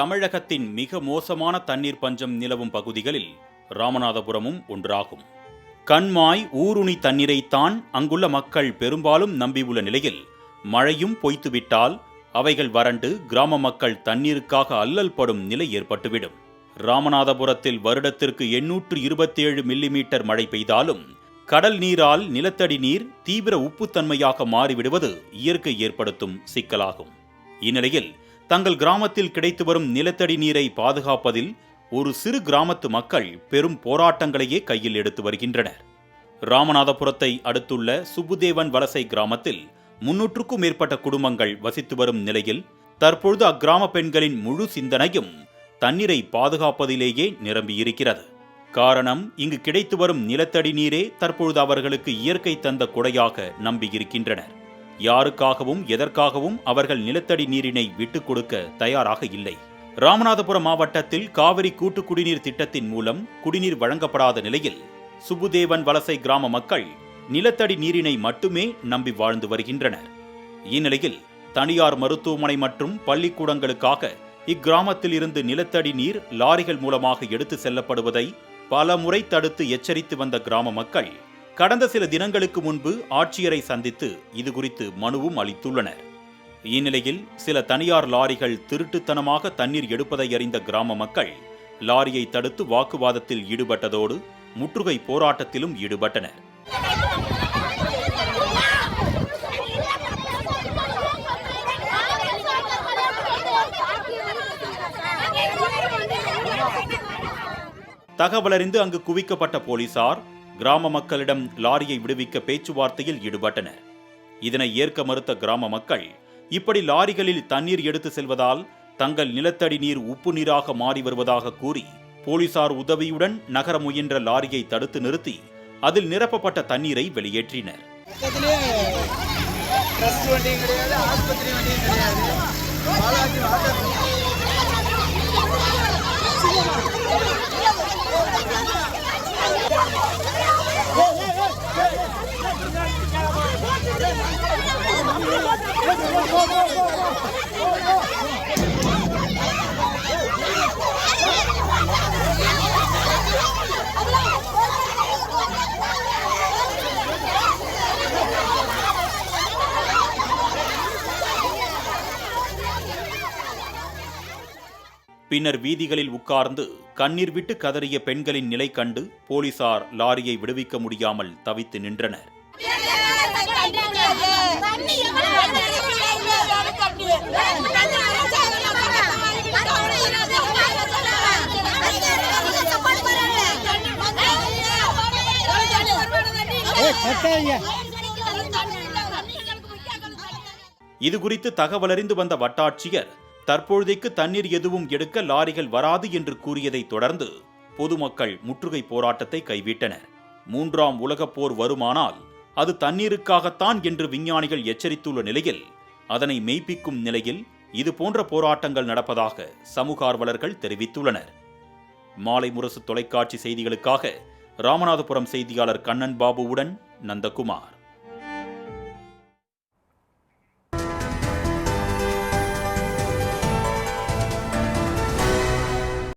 தமிழகத்தின் மிக மோசமான தண்ணீர் பஞ்சம் நிலவும் பகுதிகளில் ராமநாதபுரமும் ஒன்றாகும். கண்மாய் ஊருணி தண்ணீரைத்தான் அங்குள்ள மக்கள் பெரும்பாலும் நம்பியுள்ள நிலையில் மழையும் பொய்த்துவிட்டால் அவைகள் வறண்டு கிராம மக்கள் தண்ணீருக்காக அல்லல் படும் நிலை ஏற்பட்டுவிடும். ராமநாதபுரத்தில் வருடத்திற்கு எண்ணூற்று இருபத்தேழு மில்லிமீட்டர் மழை பெய்தாலும் கடல் நீரால் நிலத்தடி நீர் தீவிர உப்புத்தன்மையாக மாறிவிடுவது இயற்கை ஏற்படுத்தும் சிக்கலாகும். இந்நிலையில் தங்கள் கிராமத்தில் கிடைத்து வரும் நிலத்தடி நீரை பாதுகாப்பதில் ஒரு சிறு கிராமத்து மக்கள் பெரும் போராட்டங்களையே கையில் எடுத்து வருகின்றனர். ராமநாதபுரத்தை அடுத்துள்ள சுப்புதேவன் வலசை கிராமத்தில் முன்னூற்றுக்கும் மேற்பட்ட குடும்பங்கள் வசித்து வரும் நிலையில் தற்பொழுது அக்கிராம பெண்களின் முழு சிந்தனையும் தண்ணீரை பாதுகாப்பதிலேயே நிரம்பியிருக்கிறது. காரணம் இங்கு கிடைத்து வரும் நிலத்தடி நீரே தற்பொழுது அவர்களுக்கு இயற்கை தந்த கொடையாக நம்பியிருக்கின்றனர். யாருக்காகவும் எதற்காகவும் அவர்கள் நிலத்தடி நீரினை விட்டுக் கொடுக்க தயாராக இல்லை. ராமநாதபுரம் மாவட்டத்தில் காவிரி கூட்டு குடிநீர் திட்டத்தின் மூலம் குடிநீர் வழங்கப்படாத நிலையில் சுபுதேவன் வலசை கிராம மக்கள் நிலத்தடி நீரினை மட்டுமே நம்பி வாழ்ந்து வருகின்றனர். இந்நிலையில் தனியார் மருத்துவமனை மற்றும் பள்ளிக்கூடங்களுக்காக இக்கிராமத்தில் இருந்து நிலத்தடி நீர் லாரிகள் மூலமாக எடுத்து செல்லப்படுவதை பல முறை தடுத்து எச்சரித்து வந்த கிராம மக்கள் கடந்த சில தினங்களுக்கு முன்பு ஆட்சியரை சந்தித்து இது குறித்து மனுவும் அளித்துள்ளனர். இந்நிலையில் சில தனியார் லாரிகள் திருட்டுத்தனமாக தண்ணீர் எடுப்பதை அறிந்த கிராம மக்கள் லாரியை தடுத்து வாக்குவாதத்தில் ஈடுபட்டதோடு முற்றுகை போராட்டத்திலும் ஈடுபட்டனர். தகவலறிந்து அங்கு குவிக்கப்பட்ட போலீசார் கிராம மக்களிடம் லாரியை விடுவிக்க பேச்சுவார்த்தையில் ஈடுபட்டனர். இதனை ஏற்க மறுத்த கிராம மக்கள் இப்படி லாரிகளில் தண்ணீர் எடுத்து செல்வதால் தங்கள் நிலத்தடி நீர் உப்பு நீராக மாறி வருவதாக கூறி போலீசார் உதவியுடன் நகர முயன்ற லாரியை தடுத்து நிறுத்தி அதில் நிரப்பப்பட்ட தண்ணீரை வெளியேற்றினர். கிடையாது ஆஸ்பத்திரி வண்டியும் கிடையாது. பின்னர் வீதிகளில் உட்கார்ந்து கண்ணீர் விட்டு கதறிய பெண்களின் நிலை கண்டு போலீசார் லாரியை விடுவிக்க முடியாமல் தவித்து நின்றனர். இது குறித்து தகவலறிந்து வந்த வட்டாட்சியர் தற்பொழுதைக்கு தண்ணீர் எதுவும் எடுக்க லாரிகள் வராது என்று கூறியதைத் தொடர்ந்து பொதுமக்கள் முற்றுகை போராட்டத்தை கைவிட்டனர். மூன்றாம் உலகப் போர் வருமானால் அது தண்ணீருக்காகத்தான் என்று விஞ்ஞானிகள் எச்சரித்துள்ள நிலையில் அதனை மெய்ப்பிக்கும் நிலையில் இது போன்ற போராட்டங்கள் நடப்பதாக சமூக ஆர்வலர்கள் தெரிவித்துள்ளனர். மாலை முரசு தொலைக்காட்சி செய்திகளுக்காக ராமநாதபுரம் செய்தியாளர் கண்ணன் பாபுவுடன் நந்தகுமார்.